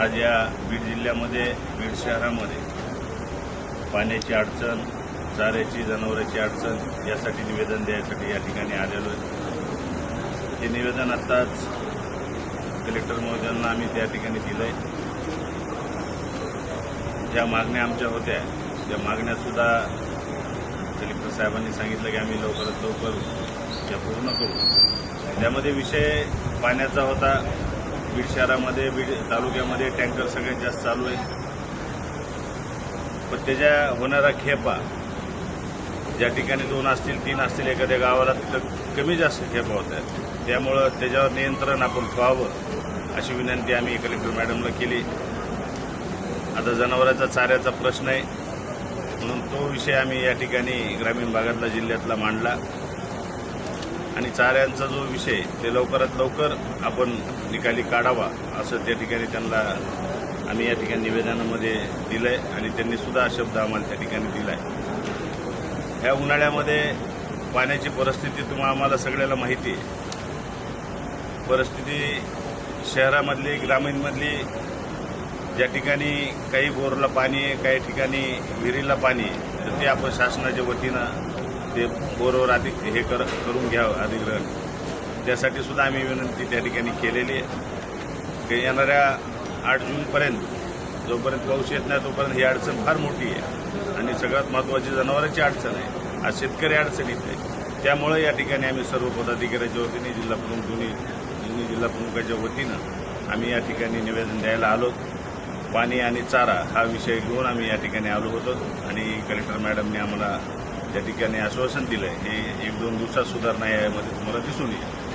आज या बीड जिल्ह्यामध्ये बीड शहरामध्ये पाण्याची अडचण चाऱ्याची जनावरांची अडचण यासाठी निवेदन द्यायसाठी या ठिकाणी आलेलो आहे. हे निवेदन आत्ताच कलेक्टर महोदयांना आम्ही त्या ठिकाणी दिलंय. ज्या मागण्या आमच्या होत्या त्या मागण्यासुद्धा कलेक्टर साहेबांनी सांगितलं की आम्ही लवकरात लवकर त्या पूर्ण करू. त्यामध्ये विषय पाण्याचा होता बीड शहरामध्ये बीड तालुक्यामध्ये टँकर सगळ्यात जास्त चालू आहे पण त्याच्या होणारा खेपा ज्या ठिकाणी दोन असतील तीन असतील एखाद्या गावाला तिथं कमी जास्त खेपा होत आहेत. त्यामुळं त्याच्यावर नियंत्रण आपण व्हावं अशी विनंती आम्ही कलेक्टर मॅडमला केली. आता जनावरांचा चाऱ्याचा प्रश्न आहे म्हणून तो विषय आम्ही या ठिकाणी ग्रामीण भागातला जिल्ह्यातला मांडला. आणि चाऱ्यांचा जो विषय ते लवकरात लवकर आपण निकाली काढावा असं त्या ठिकाणी त्यांना आम्ही या ठिकाणी निवेदनामध्ये दिलंय आणि त्यांनी सुद्धा शब्द आम्हाला त्या ठिकाणी दिलाय. ह्या उन्हाळ्यामध्ये पाण्याची परिस्थिती तुम्हाला आम्हाला सगळ्याला माहिती आहे. परिस्थिती शहरामधली ग्रामीणमधली ज्या ठिकाणी काही बोरला पाणी आहे काही ठिकाणी विहिरीला पाणी आहे तर ते आपण शासनाच्या वतीनं ते बोरवर अधिक हे कर करून घ्यावं अधिग्रहण त्यासाठी सुद्धा आम्ही विनंती त्या ठिकाणी केलेली आहे. की येणाऱ्या आठ जूनपर्यंत जोपर्यंत पाऊस येत नाही तोपर्यंत ही अडचण फार मोठी आहे. आणि सगळ्यात महत्त्वाची जनावरांची अडचण आहे. आज शेतकरी अडचणीत आहे. त्यामुळे या ठिकाणी आम्ही सर्व पदाधिकाऱ्याच्या वतीने जिल्हा प्रमुख दोन्ही दोन्ही जिल्हा प्रमुखाच्या वतीनं आम्ही या ठिकाणी निवेदन द्यायला आलो. पाणी आणि चारा हा विषय घेऊन आम्ही या ठिकाणी आलो होतो. आणि कलेक्टर मॅडमने आम्हाला त्या ठिकाणी आश्वासन दिलं हे एक दोन दिवसात सुधारणा यामध्ये तुम्हाला दिसून येईल.